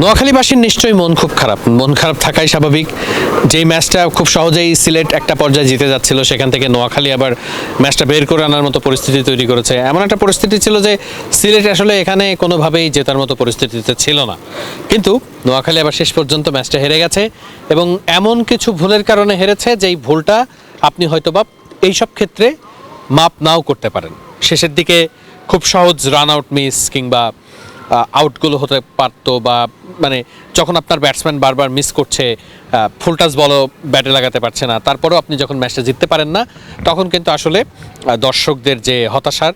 নোয়াখালীবাসীর নিশ্চয়ই মন খুব খারাপ। মন খারাপ থাকাই স্বাভাবিক। যেই ম্যাচটা খুব সহজেই সিলেট একটা পর্যায়ে জিতে যাচ্ছিল, সেখান থেকে নোয়াখালী আবার ম্যাচটা বের করে আনার মতো পরিস্থিতি তৈরি করেছে। এমন একটা পরিস্থিতি ছিল যে সিলেট আসলে এখানে কোনোভাবেই জেতার মতো পরিস্থিতিতে ছিল না। কিন্তু নোয়াখালী আবার শেষ পর্যন্ত ম্যাচটা হেরে গেছে এবং এমন কিছু ভুলের কারণে হেরেছে যেই ভুলটা আপনি হয়তোবা এইসব ক্ষেত্রে মাপ নাও করতে পারেন। শেষের দিকে খুব সহজ রান আউট মিস কিংবা আউটগুলো হতে পারতো বা মানে যখন আপনার ব্যাটসম্যান বারবার মিস করছে ফুল টাচ বলও ব্যাটে লাগাতে পারছে না। তারপরেও আপনি যখন ম্যাচটা জিততে পারেন না, তখন কিন্তু আসলে দর্শকদের যে হতাশার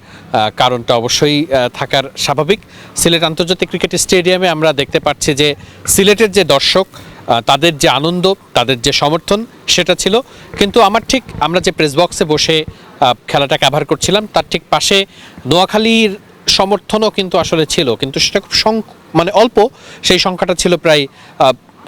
কারণটা অবশ্যই থাকার স্বাভাবিক। সিলেট আন্তর্জাতিক ক্রিকেট স্টেডিয়ামে আমরা দেখতে পাচ্ছি যে, সিলেটের যে দর্শক তাদের যে আনন্দ, তাদের যে সমর্থন, সেটা ছিল। কিন্তু আমার ঠিক, আমরা যে প্রেস বক্সে বসে খেলাটা কাভার করছিলাম, তার ঠিক পাশে নোয়াখালীর সমর্থনও কিন্তু আসলে ছিল, কিন্তু সেটা খুব সংখ- মানে অল্প, সেই সংখ্যাটা ছিল প্রায়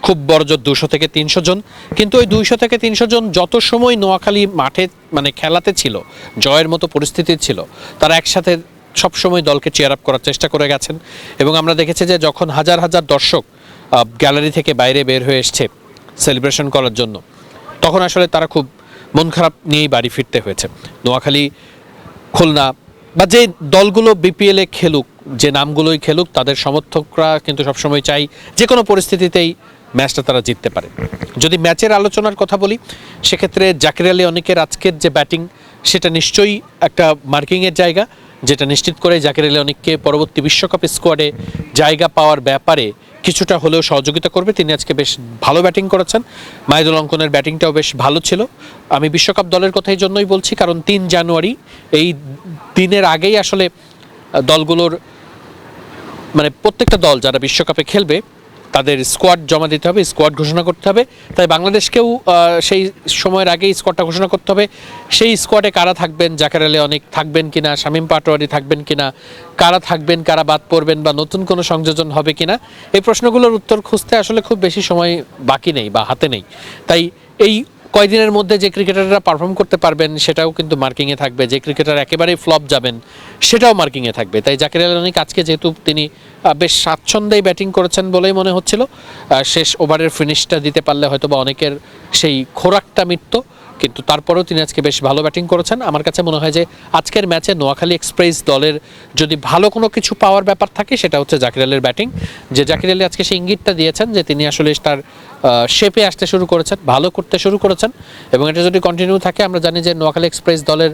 খুব বড় জোর দুশো থেকে তিনশো জন। কিন্তু ওই দুইশো থেকে তিনশো জন যত সময় নোয়াখালী মাঠে মানে খেলাতে ছিল, জয়ের মতো পরিস্থিতি ছিল, তারা একসাথে সবসময় দলকে চেয়ার আপ করার চেষ্টা করে গেছেন। এবং আমরা দেখেছি যে যখন হাজার হাজার দর্শক গ্যালারি থেকে বাইরে বের হয়ে এসছে সেলিব্রেশন করার জন্য, তখন আসলে তারা খুব মন খারাপ নিয়েই বাড়ি ফিরতে হয়েছে। নোয়াখালী, খুলনা বা যে দলগুলো বিপিএলে খেলুক, যে নামগুলোই খেলুক, তাদের সমর্থকরা কিন্তু সবসময় চাই যে কোনো পরিস্থিতিতেই ম্যাচটা তারা জিততে পারে। যদি ম্যাচের আলোচনার কথা বলি, সেক্ষেত্রে জাকির আলী অনেকের আজকের যে ব্যাটিং, সেটা নিশ্চয়ই একটা মার্কিংয়ের জায়গা। যেটা নিশ্চিত করে জাকির আলী অনেককে পরবর্তী বিশ্বকাপ স্কোয়াডে জায়গা পাওয়ার ব্যাপারে কিছুটা হলেও সহযোগিতা করবে। তিনি আজকে বেশ ভালো ব্যাটিং করেছেন। মাহিদুল অঙ্কনের ব্যাটিংটাও বেশ ভালো ছিল। আমি বিশ্বকাপ দলের কথা এই জন্যই বলছি, কারণ তিন জানুয়ারি, এই দিনের আগেই আসলে দলগুলোর মানে প্রত্যেকটা দল যারা বিশ্বকাপে খেলবে তাদের স্কোয়াড জমা দিতে হবে স্কোয়াড ঘোষণা করতে হবে। তাই বাংলাদেশকেও সেই সময়ের আগেই স্কোয়াডটা ঘোষণা করতে হবে। সেই স্কোয়াডে কারা থাকবেন, জাকের আলী অনেক থাকবেন কিনা, শামীম পাটোয়ারি থাকবেন কিনা, কারা থাকবেন, কারা বাদ পড়বেন বা নতুন কোনো সংযোজন হবে কিনা, এই প্রশ্নগুলোর উত্তর খুঁজতে আসলে খুব বেশি সময় বাকি নেই বা হাতে নেই। তাই এই কয়দিনের মধ্যে যে ক্রিকেটাররা পারফর্ম করতে পারবেন সেটাও কিন্তু মার্কিংয়ে থাকবে। যে ক্রিকেটার একেবারেই ফ্লপ যাবেন, সেটাও মার্কিংয়ে থাকবে। তাই জাকির আল অনেক আজকে যেহেতু তিনি বেশ স্বাচ্ছন্দ্যেই ব্যাটিং করেছেন বলেই মনে হচ্ছিল শেষ ওভারের ফিনিশটা দিতে পারলে হয়তো বা অনেকের সেই খোরাকটা মিটত। কিন্তু তারপরেও তিনি আজকে বেশ ভালো ব্যাটিং করেছেন। আমার কাছে মনে হয় যে আজকের ম্যাচে নোয়াখালী এক্সপ্রেস দলের যদি ভালো কোনো কিছু পাওয়ার ব্যাপার থাকে, সেটা হচ্ছে জাকির আলীর ব্যাটিং। যে জাকির আলী আজকে সেই ইঙ্গিতটা দিয়েছেন যে তিনি আসলে তার শেপে আসতে শুরু করেছেন, ভালো করতে শুরু করেছেন এবং এটা যদি কন্টিনিউ থাকে, আমরা জানি যে নোয়াখালী এক্সপ্রেস দলের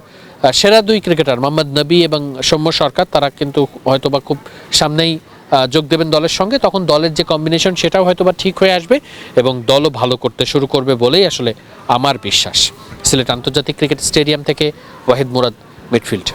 সেরা দুই ক্রিকেটার মোহাম্মদ নবী এবং সৌম্য সরকার, তারা কিন্তু হয়তোবা খুব সামনেই যোগ দেবেন দলের সঙ্গে, তখন দলের যে কম্বিনেশন সেটাও হয়তো বা ঠিক হয়ে আসবে এবং দলও ভালো করতে শুরু করবে বলেই আসলে আমার বিশ্বাস। সিলেট আন্তর্জাতিক ক্রিকেট স্টেডিয়াম থেকে ওয়াহিদ মুরাদ, মিডফিল্ড।